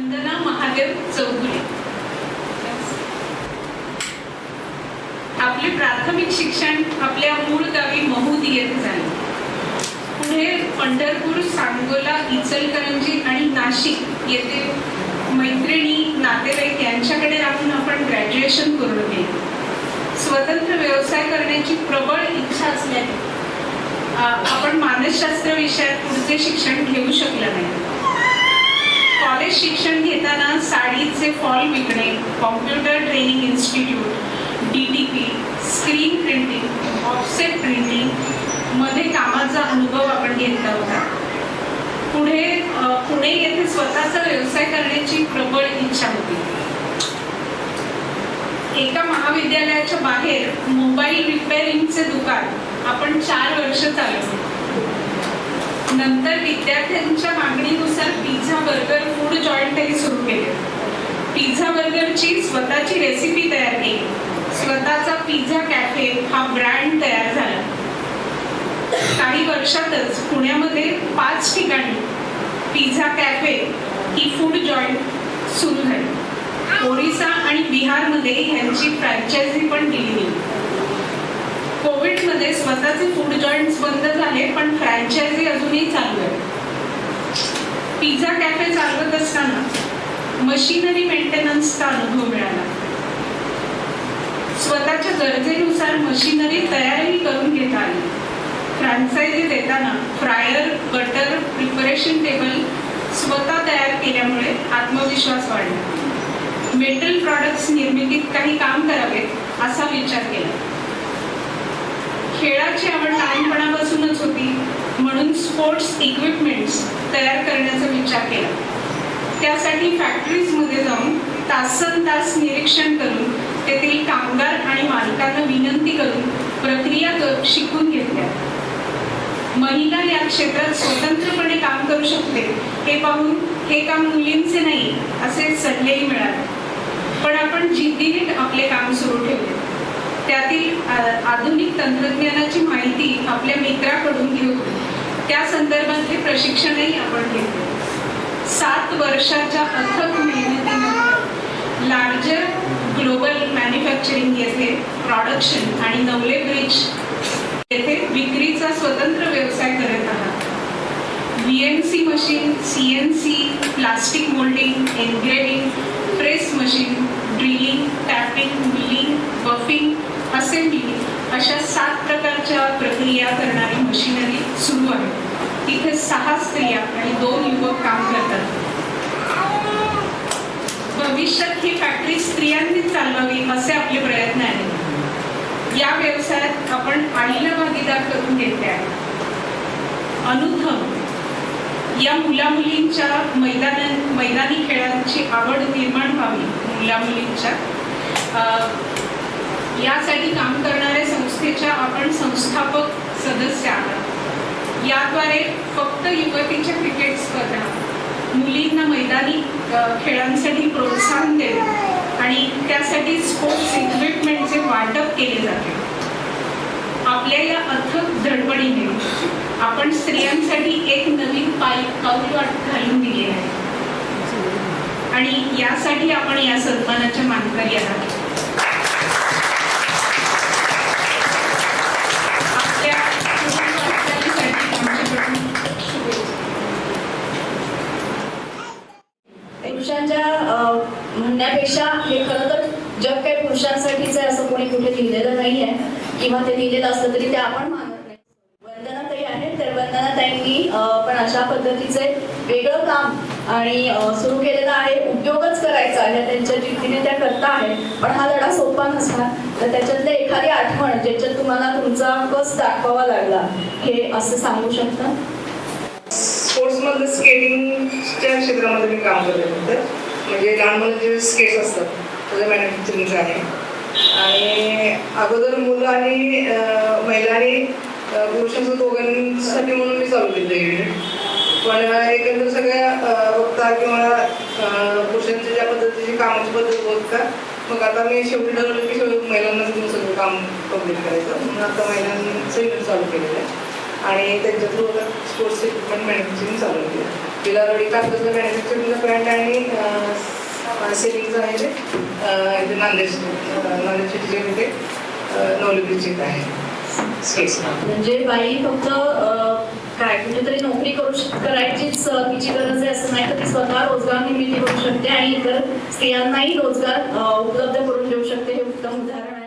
वंदना महादेव चौगुले. आपले प्राथमिक शिक्षण आपल्या मूळ गावी महूद येथे झाले. पुढे पंढरपूर सांगोला इचलकरंजी आणि नाशिक येथे मैत्रिणी नातेवाईक यांच्याकडे राहून आपण ग्रॅज्युएशन पूर्ण केले स्वतंत्र व्यवसाय करण्याची प्रबळ इच्छा असल्याने आपण मानसशास्त्र विषयात पुढचे शिक्षण घेऊ शकलं नाही. कॉलेज शिक्षण घेताना साडीचे फॉल विकणे computer training institute D T P screen printing offset प्रिंटिंगमध्ये कामाचा अनुभव आपण घेतला होता. पुढे पुणे येथे स्वतःचा व्यवसाय करण्याची प्रबळ इच्छा होती. एका महाविद्यालयाच्या बाहेर मोबाईल रिपेअरिंगचे दुकान आपण चार वर्ष चालवले. नंतर विद्यार्थ्यांच्या मागणीनुसार पिझ्झा बर्गर फूड जॉईंटही सुरू केले. पिझ्झा बर्गरची स्वतःची रेसिपी तयार केली. स्वतःचा पिझ्झा कॅफे हा ब्रँड तयार झाला. काही वर्षातच पुण्यामध्ये पाच ठिकाणी पिझ्झा कॅफे ही फूड जॉईंट सुरू झाली. ओरिसा आणि बिहारमध्ये ह्यांची फ्रँचायझी पण दिली गेली कोविडमध्ये फूड जॉईंट्स बंद झाले पण फ्रँचायझी अजूनही चालू आहे. पिझ्झा कॅफे चालवत असताना मशिनरी मेंटेनन्सचा अनुभव मिळाला. स्वतःच्या गरजेनुसार मशिनरी तयारही करून घेता आली. फ्रँचायझी देताना फ्रायर बटर प्रिपरेशन टेबल स्वतः तयार केल्यामुळे आत्मविश्वास वाढला. मेटल प्रॉडक्ट्स निर्मितीत काही काम करावेत असा विचार केला. खेळाची आवड लहानपणापासूनच होती म्हणून स्पोर्ट्स इक्विपमेंट्स तयार करण्याचा विचार केला. त्यासाठी फॅक्टरीजमध्ये जाऊन तासन तास निरीक्षण करून तेथील कामगार आणि मालकांना विनंती करून प्रक्रिया कर शिकून घेतल्या. महिला या क्षेत्रात स्वतंत्रपणे काम करू शकते हे पाहून हे काम मुलींचे नाही असे सल्लेही मिळाले. पण आपण जिद्दीने आपले काम सुरू ठेवले. त्यातील आ- आधुनिक तंत्रज्ञानाची माहिती आपल्या मित्राकडून घेऊन त्या संदर्भातले प्रशिक्षणही आपण घेतो. सात वर्षाच्या अथक मेहनतीनंतर लार्जर ग्लोबल मॅन्युफॅक्चरिंग येथे प्रॉडक्शन आणि नवले ब्रिज येथे विक्रीचा स्वतंत्र व्यवसाय करत आहात. V M C machine C N C plastic moulding engraving press machine drilling tapping milling buffing assembly अशा सात प्रकारच्या प्रक्रिया करणारी मशिनरी सुरू आहे. तिथे सहा स्त्रिया आणि दोन युवक काम करतात. भविष्यात ही फॅक्टरी स्त्रियांनी चालवावी असे आपले प्रयत्न आहेत. या व्यवसायात आपण आईला भागीदार करून घेतले आहे. अनुथम या मुला मुलींच्या मैदान मैदानी खेळांची आवड निर्माण व्हावी. मुला मुलींच्या यासाठी काम करणाऱ्या संस्थेच्या आपण संस्थापक सदस्य आहात. याद्वारे फक्त युवतीच्या क्रिकेट स्पर्धा मुलींना मैदानी खेळांसाठी प्रोत्साहन देणे आणि त्यासाठी स्पोर्ट्स इक्विपमेंटचे वाटप केले जाते. आपल्या या अथक धडपडीने आपण स्त्रियांसाठी एक नवीन पाय पाऊल वाट घालून दिली आहे. आणि यासाठी आपण या सन्मानाच्या मानकरी आहात. पुरुषांच्या म्हणण्यापेक्षा हे खरं तर जग काही पुरुषांसाठीच आहे असं कोणी कुठे लिहिलेलं नाही आहे किंवा ते लिहिलेलं असलं तरी ते आपण मानत नाही. वंदना ताई आहेत तर वंदना ताईंनी पण अशा पद्धतीचे वेगळं काम आणि सुरू केलेलं आहे. उद्योगच करायचा आहे त्यांच्या जिद्दीने त्या करता आहेत. पण हा लढा सोपा नसणार. तर त्याच्यातलं एखादी आठवण ज्याच्यात तुम्हाला तुमचा कस दाखवावा लागला हे असं सांगू शकता? स्पोर्ट्समधलं स्केटिंगच्या क्षेत्रामध्ये मी काम करते होतं म्हणजे लहान मुलं जे स्केट्स असतात त्याचं मॅन्युफॅक्चरिंगचं आहे. आणि अगोदर मुलं आणि महिलांनी महिला आणि पुरुषांचं दोघांसाठी म्हणून मी चालू केलं युनिट पण एकंदर सगळ्या बघता किंवा अं, पुरुषांची ज्या पद्धतीची कामाची पद्धत बघता मग आता मी शेवटी ठरवलं की शेवटी महिलांनाच घेऊन सगळं काम कंप्लीट करायचं. म्हणून आता महिलांचं युनिट चालू केलेलं आहे. आणि त्यांच्या थ्रू स्पोर्ट्स इक्विपमेंट मॅन्युफॅक्चरिंग चालू होते तिला रडी कागदाचं मॅन्युफॅक्चरिंगचं प्लॅन्ट आणि सेलिंगचं आहे ते. इथे नांदेड नांदेड सिटीचे तिथे आहे. म्हणजे बाई फक्त काय काय कुठेतरी नोकरी करू करायचीच तिची गरज आहे असं नाही तर ती स्वतः रोजगार निर्मिती करू शकते आणि इतर स्त्रियांनाही रोजगार उपलब्ध करून देऊ शकते. हे उत्तम उदाहरण आहे.